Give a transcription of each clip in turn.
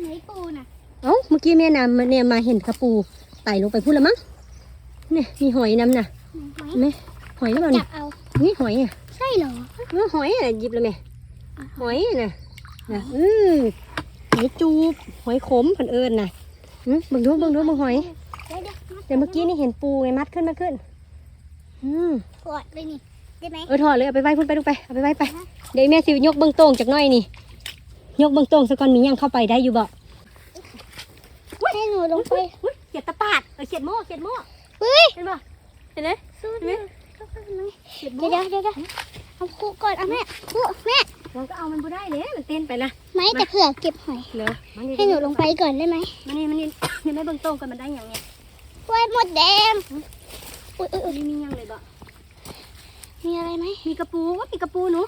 ไหนปูน่ะ เอ้า เมื่อกี้แม่นำมาเนี่ยมาเห็นกระปูไต่ลงไปพูดแล้วมั้ง เนี่ยมีหอยน้ำน่ะไหนเห็นไหมหอยหรือเปล่าจันี่บเอา นี่หอยอะใช่เหรอ เออหอยอะหยิบเลยแม่หอยน่ะน่ะอือหอยจูบ หอยขมเพิ่นเอิญน่ะอืมเบิ่งดูเบิ่งดูเบิ่งหอย เดี๋ยวเดี๋ยวแต่เมื่อกี้นี่เห็นปูไงมัดขึ้นมาขึ้น อืม กอดเลยนี่ ได้ไหม เออถอดเลยเอาไปไว้พุ่นไปลูกไปเอาไปไว้ไป เดี๋ยวแม่สิยกเบื้องโต้งจากหน้อยนี่ ยกเบื้องโต้งสักก่อนมียังเข้าไปได้อยู่บ่ให้หนูลงไปอุ้ยเขียดตะปาดเออเขียดโม่เขียดโม่เฮ้ยเห็นบ่เห็นไหมสู้เห็นไหมนะเขียดเดี๋โม่ยวเดี๋ยวเดี๋ยวเดี๋ยวเอาคู่ก่อนเอาแม่คู่แม่เราก็เอามันบ่ได้เลยมันเต้นไปนะไม้แต่เผื่อเก็บหอย เหรอมานี่ให้หนูลงไปก่อนได้ไหมมานี่มานี่เดี๋ยวแม่เบื้องโต้งกันมันได้ยังไงไว้หมดแดงอุ้ยอุ้ยอุ้ยนี่มียังเลยบ่มีอะไรไหมมีกระปูว่ามีกระปูหนู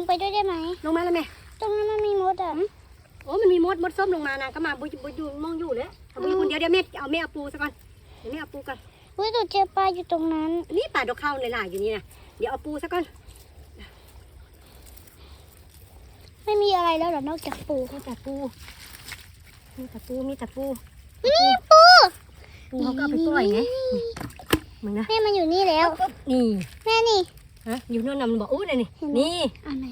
งไปด้วยได้ไหม ลงมาแล้วแม่ตรงนั้นมันมีมดอะโอ้มันมีมดมดส้มลงมานางก็มาบุยบุยอยู่มองอยู่เลยเอาบุยคนเดียวเดี๋ยวแม่เอาแม่เอาปูซะก่อนเดี๋ยวแม่เอาปูก่อนอุ้ยหนูเจอปลาอยู่ตรงนั้น นี่ป่าดอกข้าวหลายๆอยู่นี่นะเดี๋ยวเอาปูซะก่อนไม่มีอะไรแล้วเหรอนอกจากปูมีแต่ปู มีแต่ปูมีแต่ปูนี่ปูปูเขาก็เอาไปปล่อยไงมึงนะแม่มันอยู่นี่แล้วนี่แม่นี่ ฮะอยู่นู่นน่ะมันบอกอู้นี่นี่เห็นไหมนี่อันไหน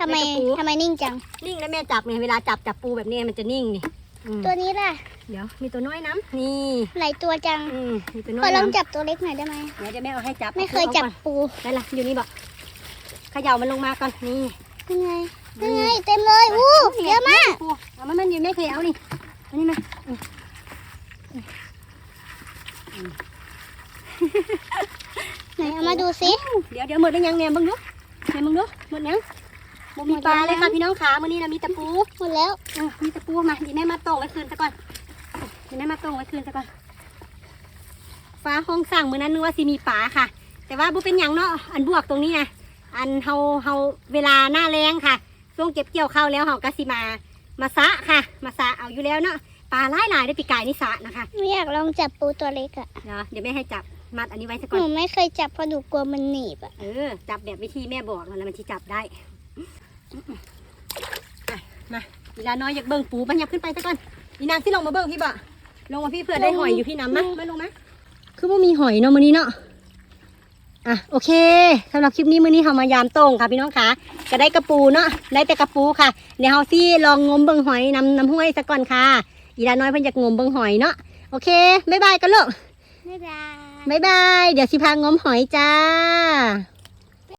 ทำไมแล้วก็ปูทำไมนิ่งจัง นิ่งแล้วแม่จับไงเวลาจับจับปูแบบนี้มันจะนิ่งนี่อืมตัวนี้ล่ะ เดี๋ยวมีตัวน้อยน้ำนี่หลายตัวจังอืมมีตัวน้ขออยลองน้ำจับตัวเล็กหน่อยได้ไหมเดี๋ยวจะแม่เอาให้จับไม่เคยจับอาก่อนปูได้ละอยู่นี่บอกเขย่ามันลงมาก่อนนี่ยังไงยังไงเต็มเลยอู้เยอะมาก ปูเอามันมันอยู่ไม่เคยเอานี่อันนี้มาอืมไหน เอามาดูซิเดี๋ยวเดี๋ยวหมดแล้วยังเนี่ยมึงดูเนี่ยมึงดูหมดยังบ่มีปลาเลยค่ะพี่น้องขามื่อนี้นะมีแตะปูหมดแล้วอะมีแตะปูมาเดี๋ยวแม่มาต้งไว้คืนซะก่อนเดี๋ยวแม่มาต้งไว้คืนซะก่อนฟ้าห้องสั่งมื้อนั้นนึกว่าสิมีปลาค่ะ แต่ว่าบ่เป็นหยังเนาะอันบวกตรงนี้นะอันเฮาเฮาเวลาหน้าแรงค่ะช่วงเก็บเกี่ยวข้าวแล้วเฮาก็สิมามาซะค่ะ มาซะเอาอยู่แล้วเนาะปลาหลายหลายๆได้ปีกายนี่สระนะคะหนูอยากลองจับปูตัวเล็กอะเดี๋ยวเดี๋ยวแม่ให้จับ มัดอันนี้ไว้ซะหก่อน นูไม่เคยจับเพราะหนูกลัวมันหนีบอะเออ จับแบบวิธีแม่บอกแล้วมันที่จับได้อะมาอีลาน้อยอยากเบิ่งปูมันยับขึ้นไปซะก่อนอีนางที่ลงมาเบิ่งพี่บ่ลงมาพี่เผื่อได้หอยอยู่พี่น้ำนะมาลงมาคือว่ามีหอยเนาะมื้อนี้เนาะอะโอเคสำหรับคลิปนี้มื้อนี้เรามายามตรงค่ะพี่น้องค่ะก็ได้กระปูเนาะได้แต่กระปูค่ะเดี๋ยวเราสิลองงมเบิ่งหอยนำน้ำห้วยซะก่อนค่ะอีลาน้อยเพิ่นอยากงมเบิ่งหอยเนาะโอเคบ๊ายบายกันลูกบ๊ายบาย บ๊ายบาย เดี๋ยวสิพางมหอยจ้า